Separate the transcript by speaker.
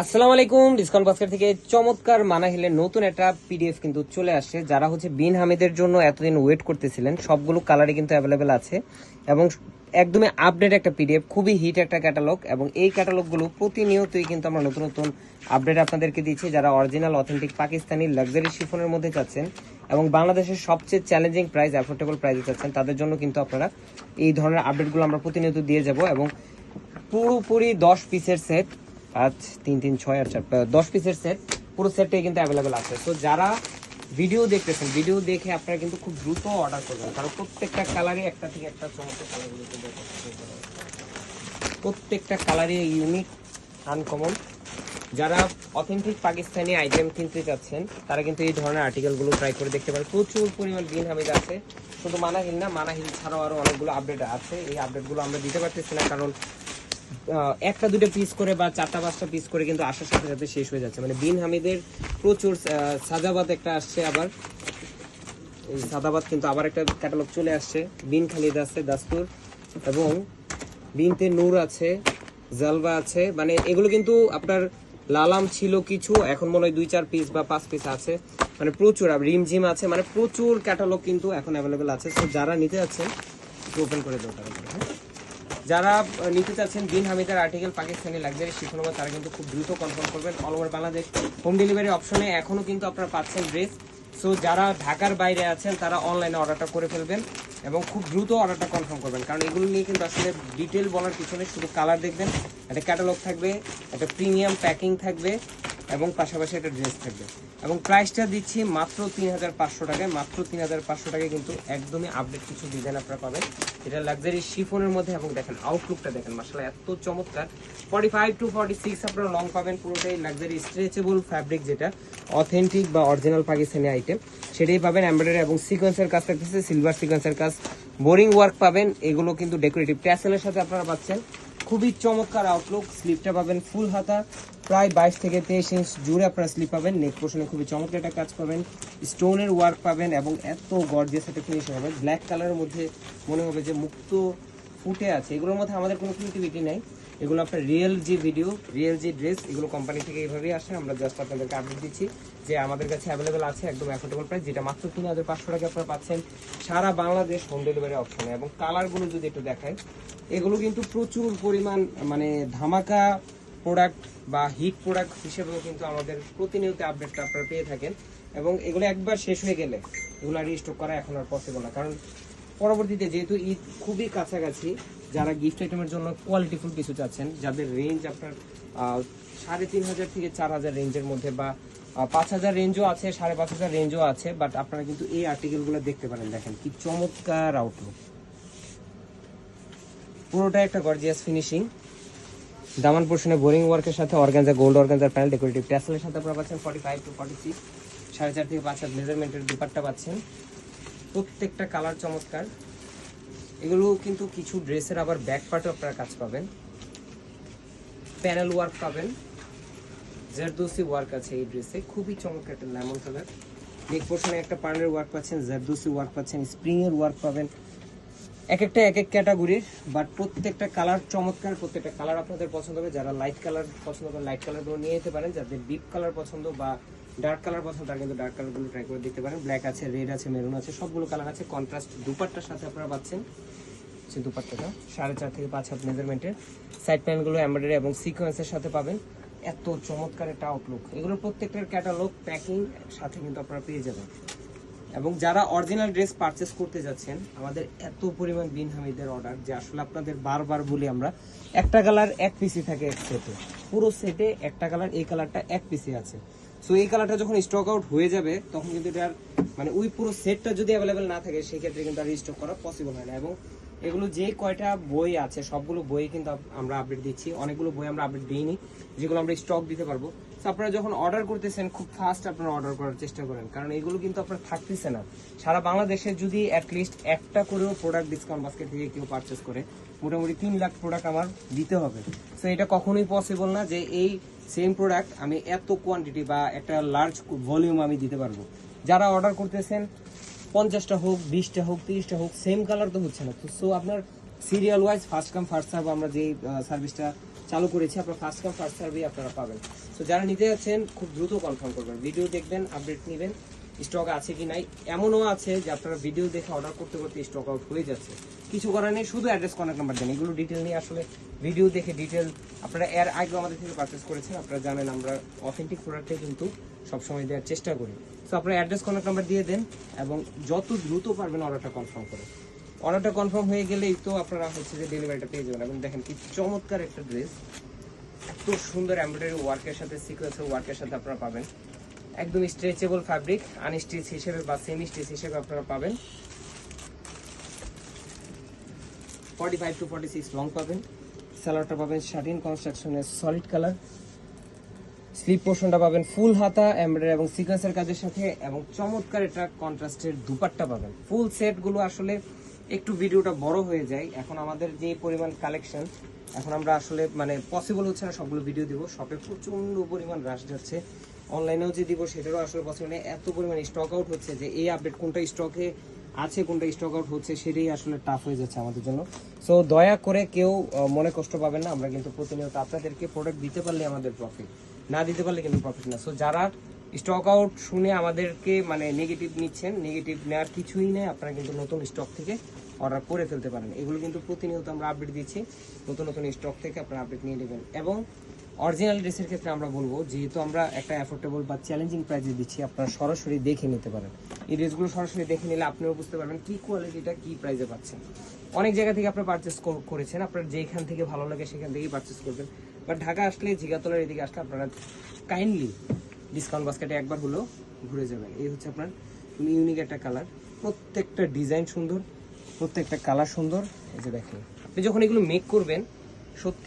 Speaker 1: আসসালামু আলাইকুম, discount basket থেকে চমৎকার মানাহিলের নতুন একটা পিডিএফ কিন্তু চলে আসছে, যারা হচ্ছে বিন হামিদের জন্য এতদিন ওয়েট করতেছিলেন। সবগুলো কালারই কিন্তু অ্যাভেলেবেল আছে এবং একদমই আপডেট একটা পিডিএফ খুবই হিট একটা ক্যাটালগ এবং এই ক্যাটালগুলো প্রতিনিয়তই কিন্তু আমরা নতুন নতুন আপডেট আপনাদেরকে দিচ্ছি। যারা অরিজিনাল অথেন্টিক পাকিস্তানি লাক্সারি শিফনের মধ্যে চাচ্ছেন এবং বাংলাদেশের সবচেয়ে চ্যালেঞ্জিং প্রাইস অ্যাফোর্ডেবল প্রাইসে চাচ্ছেন তাদের জন্য কিন্তু আপনারা এই ধরনের আপডেটগুলো আমরা প্রতিনিয়ত দিয়ে যাব এবং পুরোপুরি দশ পিসের সেট পাঁচ তিন তিন, ছয় আর চার দশ পিসের সেট পুরো সেটটাই কিন্তু অ্যাভেলেবেল আছে। তো যারা ভিডিও দেখতেছেন ভিডিও দেখে আপনারা কিন্তু খুব দ্রুত অর্ডার করবেন। কারণ প্রত্যেকটা কালারে একটা থেকে একটা চমৎকার কালারগুলো প্রত্যেকটা কালারে ইউনিক আনকমন যারা অথেন্টিক পাকিস্তানি আইটেম কিনতে চাচ্ছেন, তারা কিন্তু এই ধরনের আর্টিকেলগুলো ট্রাই করে দেখতে পারেন। প্রচুর পরিমাণ বিন হামিদ আছে। শুধু মানাহিল না, মানাহিল ছাড়াও আরও অনেকগুলো আপডেট আছে। এই আপডেটগুলো আমরা দিতে পারতেছি না, কারণ একটা দুটো পিস করে বা চারটা পাঁচটা পিস করে কিন্তু আসার সাথে সাথে শেষ হয়ে যাচ্ছে। মানে বিন হামিদের প্রচুর আহ, সাজাবাদ একটা আসছে আবার। এই সাদাবাদ কিন্তু আবার একটা ক্যাটালগ চলে আসছে। বিন খালিদ আছে দাস্তুর এবং বিনতে নূর আছে জালবা আছে। মানে এগুলো কিন্তু আপনার লালাম ছিল কিছু এখন মনে হয় দুই চার পিস বা পাঁচ পিস আছে। মানে প্রচুর আর রিমঝিম আছে। মানে প্রচুর ক্যাটালগ কিন্তু এখন অ্যাভেলেবেল আছে। তো যারা নিতে যাচ্ছেন ওপেন করে দেবো হ্যাঁ যারা নিতে চাচ্ছেন বিন হামিদের আর্টিকেল পাকিস্তানি লাক্সারি শিখনবা তারা কিন্তু খুব দ্রুত কনফার্ম করবেন all over Bangladesh. Home delivery option এখনও কিন্তু আপনারা পাচ্ছেন ড্রেস সো যারা ঢাকার বাইরে আছেন, তারা অনলাইনে অর্ডারটা করে ফেলবেন এবং খুব দ্রুত অর্ডারটা কনফার্ম করবেন। কারণ এগুলো নিয়ে কিন্তু আসলে ডিটেল বলার পিছনে শুধু কালার দেখবেন, একটা ক্যাটালগ থাকবে, একটা প্রিমিয়াম প্যাকিং থাকবে এবং পাশাপাশি একটা ড্রেস থাকবে। এবং প্রাইসটা দিচ্ছি মাত্র তিন হাজার পাঁচশো টাকায়। মাত্র তিন হাজার পাঁচশো টাকায় কিন্তু একদমই আপডেট কিছু ডিজাইন আপনারা পাবেন। এটা লাক্সারি শিফনের মধ্যে এবং দেখেন আউটলুকটা দেখেন মাসালা এত চমৎকার। Forty five to forty six আপনারা লং পাবেন, পুরোটাই লাক্সারি স্ট্রেচেবল ফ্যাব্রিক যেটা অথেন্টিক বা অরিজিনাল পাকিস্তানি আইটেম সেটাই পাবেন এমব্রয়ডারি এবং সিকোয়েন্সের কাজ থাকতেছে সিলভার সিকোয়েন্সের কাজ। বোরিং ওয়ার্ক পাবেন, এগুলো কিন্তু ডেকোরেটিভ ট্যাসেলের সাথে আপনারা পাচ্ছেন। খুবই চমৎকার আউটলুক স্লিপটা পাবেন ফুল হাতা, প্রায় বাইশ থেকে তেইশ ইঞ্চ জুড়ে আপনারা স্লিপ পাবেন নেক পোর্শনে খুবই চমৎকার একটা কাজ পাবেন স্টোনের ওয়ার্ক পাবেন এবং এত গর্জিয়াস একটা ফিনিশিং হবে। ব্ল্যাক কালারের মধ্যে মনে হবে যে মুক্ত ফুটে আছে। এগুলোর মধ্যে আমাদের কোনো ক্রিয়েটিভিটি নাই। এগুলো আপনার রিয়েল যে ভিডিও রিয়েল যে ড্রেস এগুলো কোম্পানি থেকে এইভাবেই আসে। আমরা জাস্ট আপনাদেরকে আপডেট দিচ্ছি। যে আমাদের কাছে অ্যাভেলেবেল আছে একদম অ্যাফোর্ডেবল প্রাইস যেটা মাত্র তিন হাজার পাঁচশো টাকা আপনারা পাচ্ছেন সারা বাংলাদেশ হোম ডেলিভারি অপশনে এবং কালারগুলো যদি একটু দেখায় এগুলো কিন্তু প্রচুর পরিমাণ মানে ধামাকা প্রোডাক্ট বা হিট প্রোডাক্ট হিসেবেও কিন্তু আমাদের প্রতিনিয়ত আপডেটটা আপনারা পেয়ে থাকেন। এবং এগুলো একবার শেষ হয়ে গেলে এগুলো আর স্টক করা এখন আর পসিবল না। কারণ পরবর্তীতে যেহেতু ঈদ খুবই কাছাকাছি, যারা গিফট আইটেমের জন্য কোয়ালিটিফুল কিছু চাচ্ছেন, যাদের রেঞ্জ আপনার সাড়ে তিন হাজার থেকে চার হাজার রেঞ্জের মধ্যে বা পাঁচ হাজার রেঞ্জও আছে, সাড়ে পাঁচ হাজার রেঞ্জও আছে বাট আপনারা কিন্তু এই আর্টিকেলগুলো দেখতে পারেন, দেখেন কি চমৎকার আউটলুক পুরোটা একটা গর্জিয়াস ফিনিশিং দামান পোর্শনে বোরিং ওয়ার্কের সাথে অর্গানজা গোল্ড অর্গানজার প্যানেল ডেকোরেটিভ ট্যাসেলের সাথে আপনারা পাচ্ছেন forty five to forty six সাড়ে চার থেকে পাঁচ হাত মেজারমেন্টের দুপাট্টা পাচ্ছেন। প্রত্যেকটা কালার চমৎকার। এগুলো কিন্তু কিছু ড্রেসের আবার ব্যাক পার্টও আপনারা কাজ পাবেন। প্যানেল ওয়ার্ক পাবেন। জারদোসি ওয়ার্ক আছে এই ড্রেসে খুবই চমৎকার একটা লেমন কালার নেক পোর্শনে একটা পার্নের ওয়ার্ক পাচ্ছেন জারদোসি ওয়ার্ক পাচ্ছেন স্প্রিং এর ওয়ার্ক পাবেন। এক একটা, এক এক ক্যাটাগরির বাট প্রত্যেকটা কালার চমৎকার, প্রত্যেকটা কালার আপনাদের পছন্দ হবে। যারা লাইট কালার পছন্দ করেন লাইট কালারগুলো নিয়ে যেতে পারেন। যাদের ডিপ কালার পছন্দ বা ডার্ক কালার পছন্দ, তারা কিন্তু ডার্ক কালারগুলো ট্রাই করে দেখতে পারেন। ব্ল্যাক আছে রেড আছে মেরুন আছে, সবগুলো কালার আছে। কন্ট্রাস্ট দুপাট্টার সাথে আপনারা পাচ্ছেন। হচ্ছে দুপাট্টাটা, সাড়ে চার থেকে পাঁচ হাত মেজারমেন্টের সাইড প্যানগুলো এমব্রয়ডারি এবং সিকোয়েন্সের সাথে পাবেন। এত চমৎকার একটা আউটলুক এগুলোর প্রত্যেকটার ক্যাটালগ প্যাকিং সাথে কিন্তু আপনারা পেয়ে যাবেন। এবং যারা অরিজিনাল ড্রেস পারচেস করতে যাচ্ছেন, আমাদের এত পরিমাণ বিন হামিদের অর্ডার যে আসলে আপনাদের বারবার বলি আমরা, একটা কালার এক পিসি থাকে এক সেটে পুরো সেটে একটা কালার এই কালারটা এক পিসি আছে। সো এই কালারটা যখন স্টক আউট হয়ে যাবে, তখন কিন্তু এটার মানে ওই পুরো সেটটা যদি অ্যাভেলেবেল না থাকে, সেক্ষেত্রে কিন্তু আর স্টক করা পসিবল হয় না। এবং এগুলো যে কয়টা বই আছে, সবগুলো বই কিন্তু আমরা আপডেট দিচ্ছি। অনেকগুলো বই আমরা আপডেট দিইনি, যেগুলো আমরা স্টক দিতে পারব। তো আপনারা যখন অর্ডার করতেছেন, খুব ফাস্ট আপনারা অর্ডার করার চেষ্টা করেন। কারণ এগুলো কিন্তু আপনার থাকতেছে না। সারা বাংলাদেশে যদি অ্যাটলিস্ট একটা করেও প্রোডাক্ট ডিসকাউন্ট বাস্কেট থেকে কেউ পারচেস করে, মোটামুটি তিন লাখ প্রোডাক্ট আমার দিতে হবে। তো এটা কখনোই পসিবল না যে এই সেম প্রোডাক্ট আমি এত কোয়ান্টিটি বা একটা লার্জ ভলিউম আমি দিতে পারব। যারা অর্ডার করতেছেন পঞ্চাশটা হোক, বিশটা হোক, তিরিশটা হোক সেম কালার তো হচ্ছে না। তো সো আপনার serial wise first come first serve আমরা যেই সার্ভিসটা চালু করেছি, আপনার ফার্স্ট কাম ফার্স্ট সার্ভেই আপনারা পাবেন। তো যারা নিতে যাচ্ছেন, খুব দ্রুত কনফার্ম করবেন। ভিডিও দেখবেন আপডেট নেবেন। স্টক আছে কি নাই, এমনও আছে যে আপনারা ভিডিও দেখে অর্ডার করতে করতে স্টক আউট হয়ে যাচ্ছে। কিছু করার নেই, শুধু অ্যাড্রেস কন্ট্যাক্ট নাম্বার দেন। এগুলো ডিটেল নিয়ে আসলে ভিডিও দেখে ডিটেল আপনারা এর আগে আমাদের থেকে পারচেস করেছেন, আপনারা জানেন আমরা অথেন্টিক প্রোডাক্টে কিন্তু সবসময় দেওয়ার চেষ্টা করি। তো আপনারা অ্যাড্রেস কন্ট্যাক্ট নাম্বার দিয়ে দেন এবং যত দ্রুত পারবেন অর্ডারটা কনফার্ম করে। অর্ডারটা কনফার্ম হয়ে গেলেই তো আপনারা হচ্ছে যে ডেলিভারিটা পেয়ে যাবেন। এবং দেখেন কি চমৎকার একটা ড্রেস এত সুন্দর এমব্রয়ডারি ওয়ার্কের সাথে সিকোয়েন্সের ওয়ার্কের সাথে আপনারা পাবেন। একদম স্ট্রেচেবল ফ্যাব্রিক আনস্টিচ হিসেবে বা সেমি স্টিচ হিসেবে আপনারা পাবেন। Forty five to forty six long পাবেন স্যালারটা পাবেন শার্টিন কনস্ট্রাকশনের সলিড কালার স্লিপ পোর্শনটা পাবেন ফুল হাতা এমব্রয়ডারি এবং সিকোয়েন্সের কাজের সাথে এবং চমৎকার এটা কন্ট্রাস্টের দুপাট্টা পাবেন। ফুল সেটগুলো আসলে একটু ভিডিওটা বড় হয়ে যায়। এখন আমাদের যে পরিমাণ কালেকশন এখন আমরা আসলে মানে পসিবল হচ্ছে না সবগুলো ভিডিও দিব। শপে প্রচণ্ড পরিমাণ রাশ যাচ্ছে। অনলাইনেও যে দিব, সেটারও আসলে পসিবল নেই এত পরিমাণ স্টক আউট হচ্ছে যে এই আপডেট কোনটা স্টকে আছে, কোনটা স্টক আউট হচ্ছে, সেটাই আসলে টাফ হয়ে যাচ্ছে আমাদের জন্য। সো দয়া করে কেউ মনে কষ্ট পাবেন না, আমরা কিন্তু প্রতিনিয়ত আপনাদেরকে প্রোডাক্ট দিতে পারলে আমাদের প্রফিট না দিতে পারলে কিন্তু প্রফিট না। সো যারা স্টক আউট শুনে আমাদেরকে মানে নেগেটিভ নিচ্ছেন নেগেটিভ নেওয়ার কিছুই নেই, আপনারা কিন্তু নতুন স্টক থেকে অর্ডার করে ফেলতে পারেন। এগুলো কিন্তু প্রতিনিয়ত আমরা আপডেট দিচ্ছি। নতুন নতুন স্টক থেকে আপনারা আপডেট নিয়ে নেবেন। এবং অরিজিনাল ড্রেসের ক্ষেত্রে আমরা বলব, যেহেতু আমরা একটা অ্যাফোর্ডেবল বা চ্যালেঞ্জিং প্রাইসে দিচ্ছি, আপনারা সরাসরি দেখে নিতে পারেন। এই ড্রেসগুলো সরাসরি দেখে নিলে আপনিও বুঝতে পারবেন কি কোয়ালিটিটা কি প্রাইসে পাচ্ছেন। অনেক জায়গা থেকে আপনারা পারচেস করেছেন, আপনার যেখান থেকে ভালো লাগে সেখান থেকেই পারচেস করবেন। বাট ঢাকা আসলে, জিগাতলার এদিকে আসলে আপনারা কাইন্ডলি ডিসকাউন্ট বাস্কেটে একবার হলেও ঘুরে যাবেন। এই হচ্ছে আপনার ইউনিক একটা কালার প্রত্যেকটা ডিজাইন সুন্দর, প্রত্যেকটা কালার সুন্দর। এই যে দেখেন, আপনি যখন এগুলো মেক করবেন, সত্যি